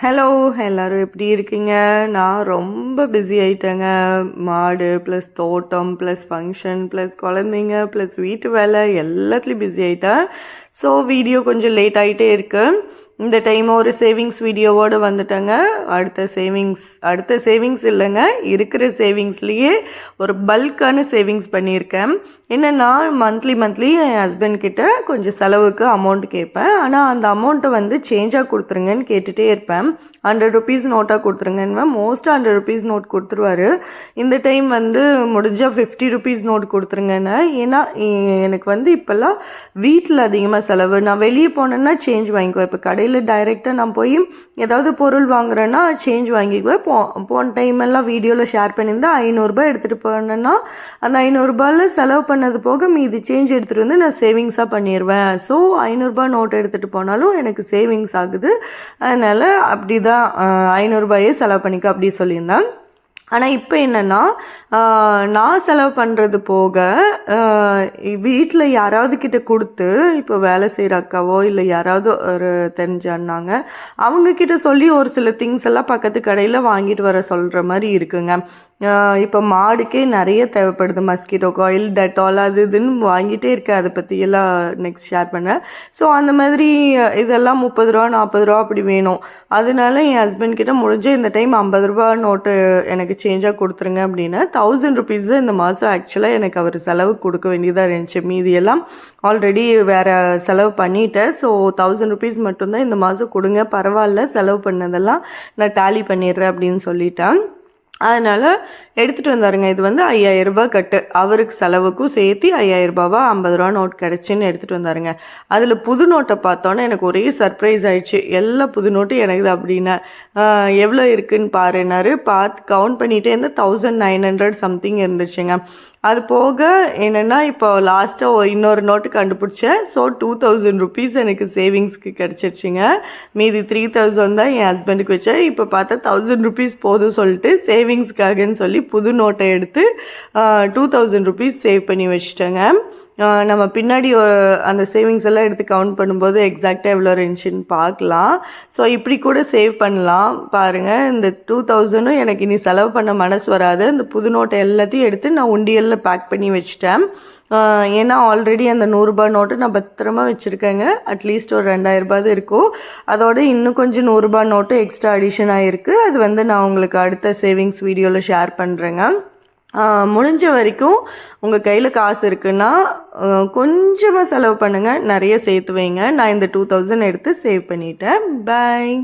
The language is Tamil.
ஹலோ எல்லோரும் எப்படி இருக்கீங்க? நான் ரொம்ப பிஸி ஆயிட்டேங்க. மாடு ப்ளஸ் தோட்டம் ப்ளஸ் ஃபங்க்ஷன் ப்ளஸ் குழந்தைங்க ப்ளஸ் வீட்டு வேலை எல்லாத்துலேயும் பிஸி ஆயிட்டேன். ஸோ வீடியோ கொஞ்சம் லேட் ஆகிட்டே இருக்குது இந்த டைம் ஒரு சேவிங்ஸ் வீடியோவோடு வந்துட்டேங்க. அடுத்த சேவிங்ஸ் அடுத்த சேவிங்ஸ் இல்லைங்க. இருக்கிற சேவிங்ஸ்லேயே ஒரு பல்கான சேவிங்ஸ் பண்ணியிருக்கேன். என்னென்னா மந்த்லி மந்த்லி என் ஹஸ்பண்ட் கிட்ட கொஞ்சம் செலவுக்கு அமௌண்ட் கேட்பேன். ஆனால் அந்த அமௌண்ட்டை வந்து சேஞ்சாக கொடுத்துருங்கன்னு கேட்டுகிட்டே இருப்பேன். ஹண்ட்ரட் ருபீஸ் நோட்டாக கொடுத்துருங்கன்னு. மோஸ்ட் ஹண்ட்ரட் ருபீஸ் நோட் கொடுத்துருவாரு. இந்த டைம் வந்து முடிஞ்சால் ஃபிஃப்டி ருபீஸ் நோட் கொடுத்துருங்கன்னு. ஏன்னா எனக்கு வந்து இப்போல்லாம் வீட்டில் அதிகமாக செலவு. நான் வெளியே போனேன்னா சேஞ்ச் வாங்கிக்குவேன். இப்போ கடையில் டைரெக்டாக நான் போய் ஏதாவது பொருள் வாங்குறேன்னா சேஞ்ச் வாங்கிக்குவேன். போ போன டைம் எல்லாம் வீடியோவில் ஷேர் பண்ணியிருந்தேன் ஐநூறுரூபா எடுத்துகிட்டு போனேன்னா அந்த ஐநூறுரூபாவில் செலவு பண்ணது போக மீதி சேஞ்ச் எடுத்துகிட்டு வந்து நான் சேவிங்ஸாக பண்ணிடுவேன் ஸோ ஐநூறுரூபா நோட் எடுத்துகிட்டு போனாலும் எனக்கு சேவிங்ஸ் ஆகுது. அதனால் அப்படி தான் ஐநூறுரூபாயே செலவு பண்ணிக்க அப்படி சொல்லியிருந்தேன். ஆனால் இப்போ என்னென்னா நான் செலவு பண்ணுறது போக வீட்டில் யாராவது கிட்ட கொடுத்து இப்போ வேலை செய்கிற அக்காவோ இல்லை யாராவது ஒரு தெரிஞ்ச அண்ணாங்க அவங்கக்கிட்ட சொல்லி ஒரு சில திங்ஸ் எல்லாம் பக்கத்து கடையில் வாங்கிட்டு வர சொல்கிற மாதிரி இருக்குங்க. இப்போ மாடுக்கே நிறைய தேவைப்படுது. மஸ்கிட்டோ காயில் டெட்டால் அது இதுன்னு வாங்கிட்டே இருக்கேன் அதை பற்றி எல்லாம் நெக்ஸ்ட் ஷேர் பண்ணேன் ஸோ அந்த மாதிரி இதெல்லாம் முப்பது ரூபா நாற்பது ரூபா அப்படி வேணும். அதனால என் ஹஸ்பண்ட் கிட்ட முடிஞ்ச இந்த டைம் ஐம்பது ரூபா நோட்டு எனக்கு சேஞ்சாக கொடுத்துருங்க அப்படின்னு தௌசண்ட் ருபீஸ் இந்த மாதம் ஆக்சுவலாக எனக்கு அவர் செலவு கொடுக்க வேண்டியதாக இருந்துச்சு. மீதியெல்லாம் ஆல்ரெடி வேறு செலவு பண்ணிட்டேன். ஸோ தௌசண்ட் ருபீஸ் மட்டும்தான் இந்த மாதம் கொடுங்க. பரவாயில்ல செலவு பண்ணதெல்லாம் நான் டேலி பண்ணிடுறேன் அப்படின்னு சொல்லிட்டேன். அதனால் எடுத்துகிட்டு வந்தாருங்க. இது வந்து ஐயாயிரம் ரூபாய் கட்டு. அவருக்கு செலவுக்கும் சேர்த்து ஐயாயிரரூபாவா ஐம்பது ரூபா நோட் கிடச்சின்னு எடுத்துகிட்டு வந்தாருங்க. அதில் புது நோட்டை பார்த்தோன்னே எனக்கு ஒரே சர்ப்ரைஸ் ஆயிடுச்சு. எல்லா புது நோட்டும் எனக்கு அப்படின்னா எவ்வளோ இருக்குன்னு பாருன்னாரு பார்த்து கவுண்ட் பண்ணிகிட்டே இருந்தால் தௌசண்ட் நைன் ஹண்ட்ரட் சம்திங் இருந்துச்சுங்க. அது போக என்னென்னா இப்போ லாஸ்ட்டாக இன்னொரு நோட்டு கண்டுபிடிச்சேன். ஸோ டூ தௌசண்ட் ருபீஸ் எனக்கு சேவிங்ஸ்க்கு கிடச்சிருச்சுங்க. மீதி த்ரீ தௌசண்ட் தான் என் ஹஸ்பண்டுக்கு வச்சேன். இப்போ பார்த்தா தௌசண்ட் ருபீஸ் போதும் சொல்லிட்டு சேவிங்ஸ்க்காகன்னு சொல்லி புது நோட்டை எடுத்து டூ தௌசண்ட் ருபீஸ் சேவ் பண்ணி வச்சுட்டேங்க. நம்ம பின்னாடி அந்த சேவிங்ஸ் எல்லாம் எடுத்து கவுண்ட் பண்ணும்போது எக்ஸாக்டாக எவ்வளோ இருந்துச்சுன்னு பார்க்கலாம். ஸோ இப்படி கூட சேவ் பண்ணலாம். பாருங்கள் இந்த டூ தௌசண்டும் எனக்கு இனி செலவு பண்ண மனசு வராது. இந்த புது நோட்டை எல்லாத்தையும் எடுத்து நான் உண்டியலில் பேக் பண்ணி வச்சிட்டேன். ஏன்னா ஆல்ரெடி அந்த நூறுரூபா நோட்டு நான் பத்திரமா வச்சுருக்கேங்க. அட்லீஸ்ட் ஒரு ரெண்டாயிரரூபாது இருக்கும். அதோட இன்னும் கொஞ்சம் நூறுரூபா நோட்டு எக்ஸ்ட்ரா அடிஷன் ஆகிருக்கு அது வந்து நான் உங்களுக்கு அடுத்த சேவிங்ஸ் வீடியோவில் ஷேர் பண்ணுறேங்க முடிஞ்ச வரைக்கும் உங்கள் கையில் காசு இருக்குன்னா கொஞ்சமாக செலவு பண்ணுங்கள் நிறைய சேர்த்து வைங்க. நான் இந்த டூ தௌசண்ட் எடுத்து சேவ் பண்ணிட்டேன். பாய்